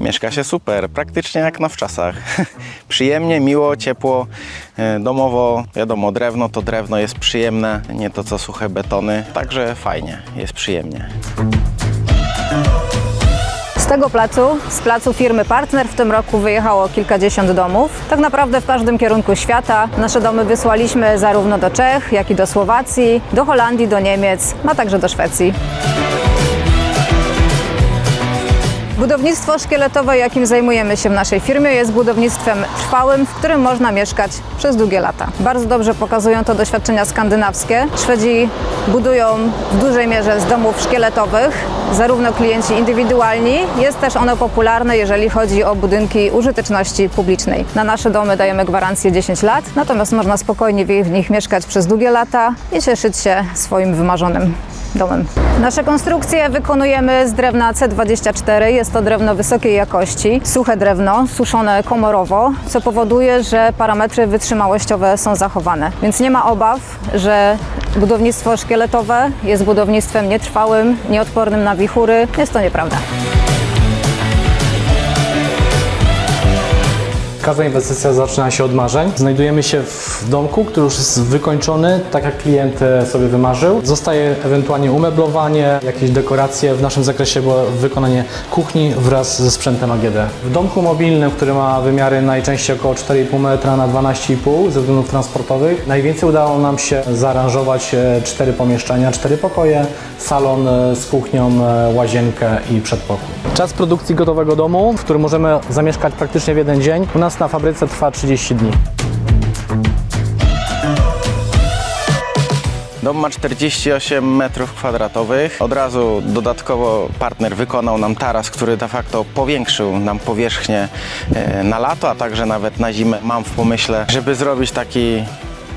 Mieszka się super, praktycznie jak na wczasach. Przyjemnie, miło, ciepło, e, domowo. Wiadomo, drewno to drewno jest przyjemne, nie to co suche betony. Także fajnie, jest przyjemnie. Tego placu, z placu firmy Partner w tym roku wyjechało kilkadziesiąt domów. Tak naprawdę w każdym kierunku świata. Nasze domy wysłaliśmy zarówno do Czech, jak i do Słowacji, do Holandii, do Niemiec, a także do Szwecji. Budownictwo szkieletowe, jakim zajmujemy się w naszej firmie, jest budownictwem trwałym, w którym można mieszkać przez długie lata. Bardzo dobrze pokazują to doświadczenia skandynawskie. Szwedzi budują w dużej mierze z domów szkieletowych, zarówno klienci indywidualni. Jest też ono popularne, jeżeli chodzi o budynki użyteczności publicznej. Na nasze domy dajemy gwarancję 10 lat, natomiast można spokojnie w nich mieszkać przez długie lata i cieszyć się swoim wymarzonym domem. Nasze konstrukcje wykonujemy z drewna C24. Jest to drewno wysokiej jakości, suche drewno, suszone komorowo, co powoduje, że parametry wytrzymałościowe są zachowane. Więc nie ma obaw, że budownictwo szkieletowe jest budownictwem nietrwałym, nieodpornym na wichury. Jest to nieprawda. Każda inwestycja zaczyna się od marzeń. Znajdujemy się w domku, który już jest wykończony, tak jak klient e, sobie wymarzył. Zostaje ewentualnie umeblowanie, jakieś dekoracje. W naszym zakresie było wykonanie kuchni wraz ze sprzętem AGD. W domku mobilnym, który ma wymiary najczęściej około 4,5 metra na 12,5 ze względów transportowych, najwięcej udało nam się zaaranżować e, cztery pomieszczenia, cztery pokoje, salon e, z kuchnią, łazienkę i przedpokój. Czas produkcji gotowego domu, w którym możemy zamieszkać praktycznie w jeden dzień, u nas na fabryce trwa 30 dni. Dom ma 48 metrów kwadratowych. Od razu dodatkowo partner wykonał nam taras, który de facto powiększył nam powierzchnię e, na lato, a także nawet na zimę. Mam w pomyśle, żeby zrobić taki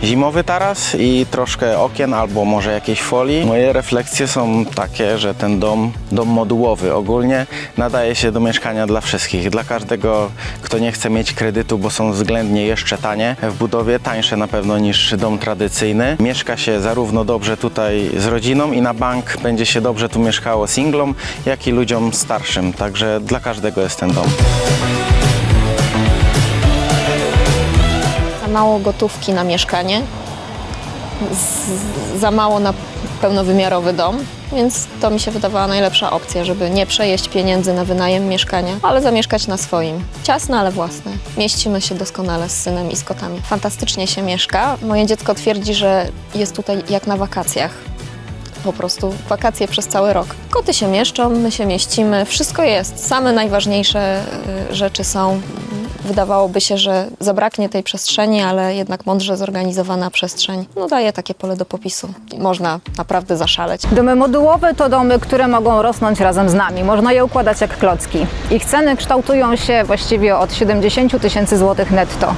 zimowy taras i troszkę okien albo może jakiejś folii. Moje refleksje są takie, że ten dom, dom modułowy ogólnie nadaje się do mieszkania dla wszystkich. Dla każdego, kto nie chce mieć kredytu, bo są względnie jeszcze tanie w budowie, tańsze na pewno niż dom tradycyjny. Mieszka się zarówno dobrze tutaj z rodziną i na bank będzie się dobrze tu mieszkało singlom, jak i ludziom starszym. Także dla każdego jest ten dom. Mało gotówki na mieszkanie, z, za mało na pełnowymiarowy dom, więc to mi się wydawała najlepsza opcja, żeby nie przejeść pieniędzy na wynajem mieszkania, ale zamieszkać na swoim. Ciasne, ale własne. Mieścimy się doskonale z synem i z kotami. Fantastycznie się mieszka. Moje dziecko twierdzi, że jest tutaj jak na wakacjach. Po prostu wakacje przez cały rok. Koty się mieszczą, my się mieścimy, wszystko jest. Same najważniejsze y, rzeczy są. Wydawałoby się, że zabraknie tej przestrzeni, ale jednak mądrze zorganizowana przestrzeń no, daje takie pole do popisu. Można naprawdę zaszaleć. Domy modułowe to domy, które mogą rosnąć razem z nami. Można je układać jak klocki. Ich ceny kształtują się właściwie od 70 tysięcy złotych netto.